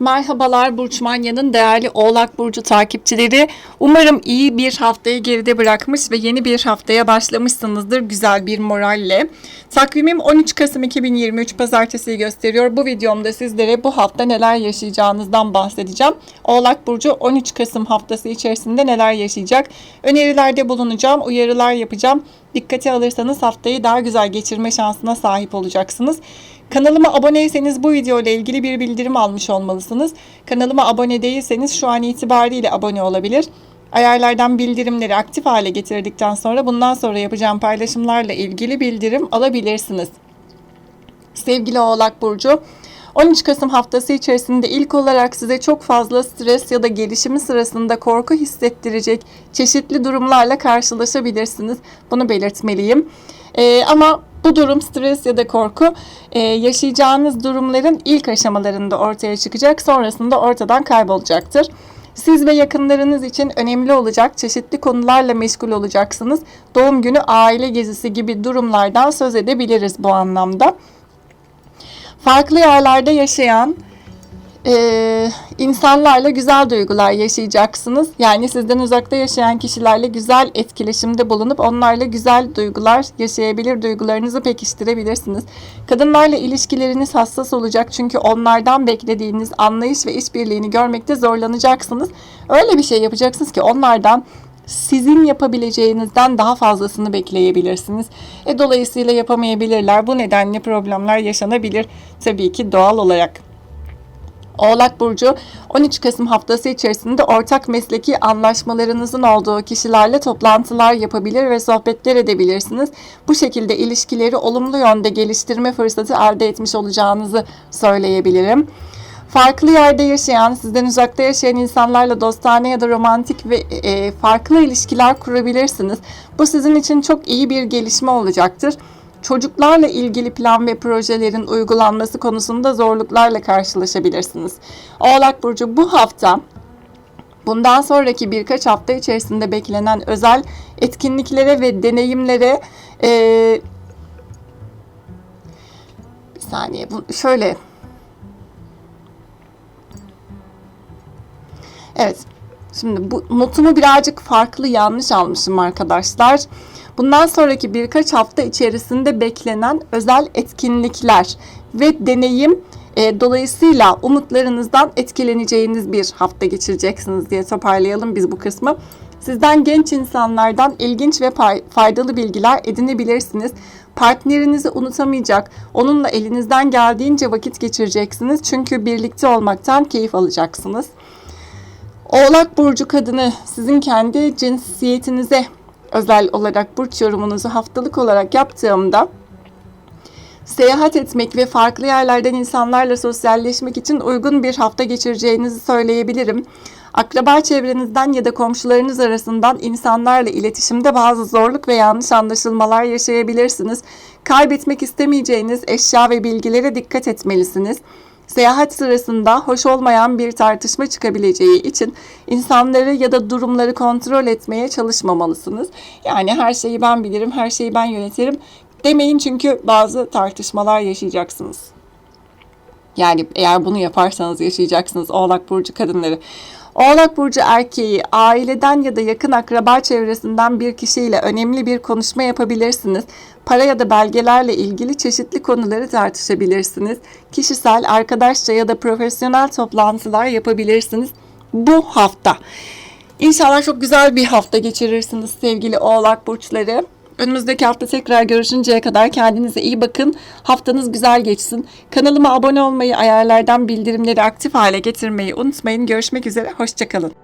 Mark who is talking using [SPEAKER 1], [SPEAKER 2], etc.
[SPEAKER 1] Merhabalar Burç Manya'nın değerli Oğlak Burcu takipçileri. Umarım iyi bir haftayı geride bırakmış ve yeni bir haftaya başlamışsınızdır güzel bir moralle. Takvimim 13 Kasım 2023 Pazartesi'yi gösteriyor. Bu videomda sizlere bu hafta neler yaşayacağınızdan bahsedeceğim. Oğlak Burcu 13 Kasım haftası içerisinde neler yaşayacak? Önerilerde bulunacağım, uyarılar yapacağım. Dikkate alırsanız haftayı daha güzel geçirme şansına sahip olacaksınız. Kanalıma aboneyseniz bu video ile ilgili bir bildirim almış olmalısınız. Kanalıma abone değilseniz şu an itibariyle abone olabilir. Ayarlardan bildirimleri aktif hale getirdikten sonra bundan sonra yapacağım paylaşımlarla ilgili bildirim alabilirsiniz. Sevgili Oğlak Burcu, 13 Kasım haftası içerisinde ilk olarak size çok fazla stres ya da gelişimi sırasında korku hissettirecek çeşitli durumlarla karşılaşabilirsiniz. Bunu belirtmeliyim. Ee, ama bu durum stres ya da korku e, yaşayacağınız durumların ilk aşamalarında ortaya çıkacak. Sonrasında ortadan kaybolacaktır. Siz ve yakınlarınız için önemli olacak çeşitli konularla meşgul olacaksınız. Doğum günü, aile gezisi gibi durumlardan söz edebiliriz bu anlamda farklı yerlerde yaşayan e, insanlarla güzel duygular yaşayacaksınız. Yani sizden uzakta yaşayan kişilerle güzel etkileşimde bulunup onlarla güzel duygular yaşayabilir, duygularınızı pekiştirebilirsiniz. Kadınlarla ilişkileriniz hassas olacak çünkü onlardan beklediğiniz anlayış ve işbirliğini görmekte zorlanacaksınız. Öyle bir şey yapacaksınız ki onlardan sizin yapabileceğinizden daha fazlasını bekleyebilirsiniz. E, dolayısıyla yapamayabilirler. Bu nedenle problemler yaşanabilir tabii ki doğal olarak. Oğlak Burcu 13 Kasım haftası içerisinde ortak mesleki anlaşmalarınızın olduğu kişilerle toplantılar yapabilir ve sohbetler edebilirsiniz. Bu şekilde ilişkileri olumlu yönde geliştirme fırsatı elde etmiş olacağınızı söyleyebilirim farklı yerde yaşayan, sizden uzakta yaşayan insanlarla dostane ya da romantik ve e, farklı ilişkiler kurabilirsiniz. Bu sizin için çok iyi bir gelişme olacaktır. Çocuklarla ilgili plan ve projelerin uygulanması konusunda zorluklarla karşılaşabilirsiniz. Oğlak Burcu bu hafta bundan sonraki birkaç hafta içerisinde beklenen özel etkinliklere ve deneyimlere e, bir saniye bu, şöyle Evet. Şimdi bu notumu birazcık farklı yanlış almışım arkadaşlar. Bundan sonraki birkaç hafta içerisinde beklenen özel etkinlikler ve deneyim e, dolayısıyla umutlarınızdan etkileneceğiniz bir hafta geçireceksiniz diye toparlayalım biz bu kısmı. Sizden genç insanlardan ilginç ve faydalı bilgiler edinebilirsiniz. Partnerinizi unutamayacak, onunla elinizden geldiğince vakit geçireceksiniz. Çünkü birlikte olmaktan keyif alacaksınız. Oğlak burcu kadını sizin kendi cinsiyetinize özel olarak burç yorumunuzu haftalık olarak yaptığımda seyahat etmek ve farklı yerlerden insanlarla sosyalleşmek için uygun bir hafta geçireceğinizi söyleyebilirim. Akraba çevrenizden ya da komşularınız arasından insanlarla iletişimde bazı zorluk ve yanlış anlaşılmalar yaşayabilirsiniz. Kaybetmek istemeyeceğiniz eşya ve bilgilere dikkat etmelisiniz. Seyahat sırasında hoş olmayan bir tartışma çıkabileceği için insanları ya da durumları kontrol etmeye çalışmamalısınız. Yani her şeyi ben bilirim, her şeyi ben yönetirim demeyin çünkü bazı tartışmalar yaşayacaksınız. Yani eğer bunu yaparsanız yaşayacaksınız Oğlak Burcu kadınları. Oğlak Burcu erkeği aileden ya da yakın akraba çevresinden bir kişiyle önemli bir konuşma yapabilirsiniz. Para ya da belgelerle ilgili çeşitli konuları tartışabilirsiniz. Kişisel, arkadaşça ya da profesyonel toplantılar yapabilirsiniz bu hafta. İnşallah çok güzel bir hafta geçirirsiniz sevgili Oğlak Burçları. Önümüzdeki hafta tekrar görüşünceye kadar kendinize iyi bakın. Haftanız güzel geçsin. Kanalıma abone olmayı, ayarlardan bildirimleri aktif hale getirmeyi unutmayın. Görüşmek üzere, hoşçakalın.